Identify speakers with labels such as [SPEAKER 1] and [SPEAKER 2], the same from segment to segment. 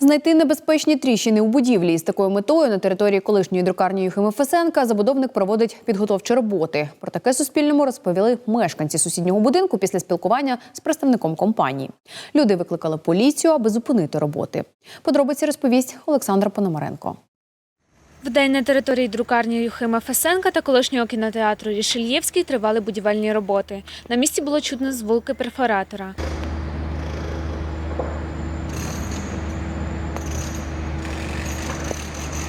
[SPEAKER 1] Знайти небезпечні тріщини у будівлі із такою метою на території колишньої друкарні Юхима Фесенка забудовник проводить підготовчі роботи. Про таке Суспільному розповіли мешканці сусіднього будинку після спілкування з представником компанії. Люди викликали поліцію, аби зупинити роботи. Подробиці розповість Олександра Пономаренко.
[SPEAKER 2] Вдень на території друкарні Юхима Фесенка та колишнього кінотеатру Рішельєвський тривали будівельні роботи. На місці було чутно звуки перфоратора.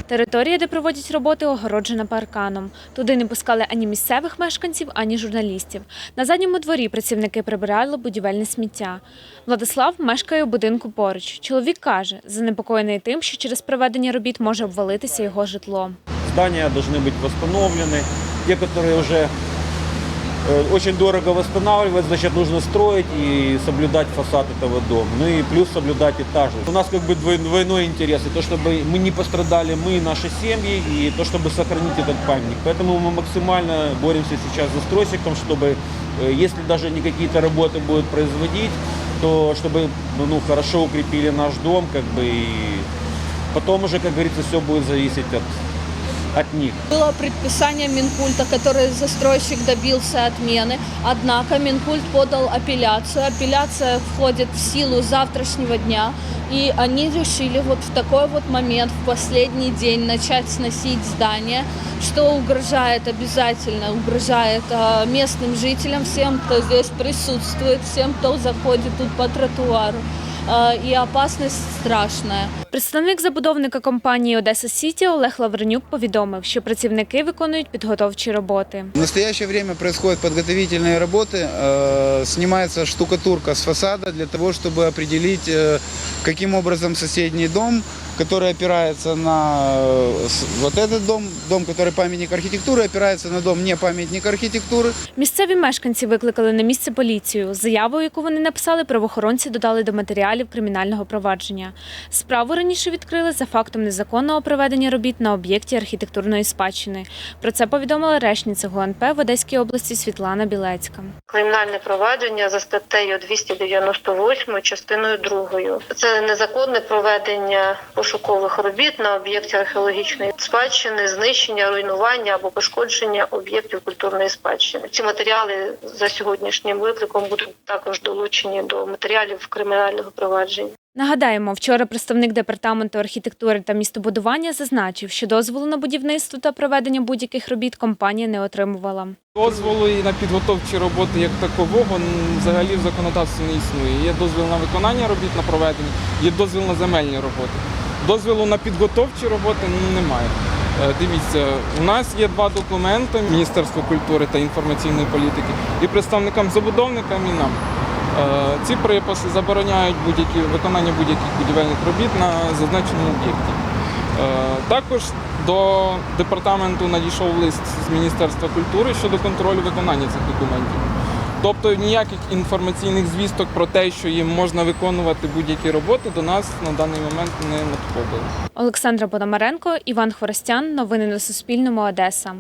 [SPEAKER 2] Територія, де проводять роботи, огороджена парканом. Туди не пускали ані місцевих мешканців, ані журналістів. На задньому дворі працівники прибирали будівельне сміття. Владислав мешкає у будинку поруч. Чоловік каже, занепокоєний тим, що через проведення робіт може обвалитися його житло.
[SPEAKER 3] Здания должны быть восстановлены. Те, которые уже э, очень дорого восстанавливать, значит, нужно строить и соблюдать фасад этого дома. Ну и плюс соблюдать этажность. У нас как бы двой- двойной интерес. И то, чтобы мы не пострадали, мы и наши семьи, и то, чтобы сохранить этот памятник. Поэтому мы максимально боремся сейчас с застройщиком, чтобы, э, если даже не какие-то работы будут производить, то чтобы ну, хорошо укрепили наш дом, как бы, и потом уже, как говорится, все будет зависеть от, от них.
[SPEAKER 4] Было предписание Минкульта, который застройщик добился отмены, однако Минкульт подал апелляцию. Апелляция входит в силу завтрашнего дня, и они решили вот в такой вот момент, в последний день, начать сносить здание, что угрожает обязательно, угрожает э, местным жителям, всем, кто здесь присутствует, всем, кто заходит тут по тротуару. Э, И опасность страшная.
[SPEAKER 2] Представник забудовника компанії Одеса Сіті Олег Лавренюк повідомив, що працівники виконують підготовчі роботи.
[SPEAKER 5] В настоящее время происходят подготовительные работы, э, снимается штукатурка с фасада для того, чтобы определить, э, каким образом соседний дом, который опирается на э, с- вот этот дом, дом, который памятник архитектуры, опирается на дом не памятник архитектуры.
[SPEAKER 2] Місцеві мешканці викликали на місце поліцію. Заяву, яку вони написали, правоохоронці додали до матеріалів кримінального провадження. Справу раніше відкрили за фактом незаконного проведення робіт на об'єкті архітектурної спадщини. Про це повідомила речниця ГУНП в Одеській області Світлана Білецька.
[SPEAKER 6] Кримінальне провадження за статтею 298 частиною 2. Це незаконне проведення пошукових робіт на об'єкті археологічної спадщини, знищення, руйнування або пошкодження об'єктів культурної спадщини. Ці матеріали за сьогоднішнім викликом будуть також долучені до матеріалів кримінального провадження.
[SPEAKER 2] Нагадаємо, вчора представник департаменту архітектури та містобудування зазначив, що дозволу на будівництво та проведення будь-яких робіт компанія не отримувала.
[SPEAKER 7] Дозволу і на підготовчі роботи як такового взагалі в законодавстві не існує. Є дозвіл на виконання робіт на проведення, є дозвіл на земельні роботи. Дозволу на підготовчі роботи немає. Е, Дивіться, у нас є два документи Міністерства культури та інформаційної політики і представникам забудовникам і нам. Е, Ці приписи забороняють будь-які виконання будь-яких будівельних робіт на зазначеному об'єкті. Е, Також до департаменту надійшов лист з Міністерства культури щодо контролю виконання цих документів. Тобто ніяких інформаційних звісток про те, що їм можна виконувати будь-які роботи, до нас на даний момент не надходило.
[SPEAKER 2] Олександра Пономаренко, Іван Хворостян. Новини на Суспільному. Одеса.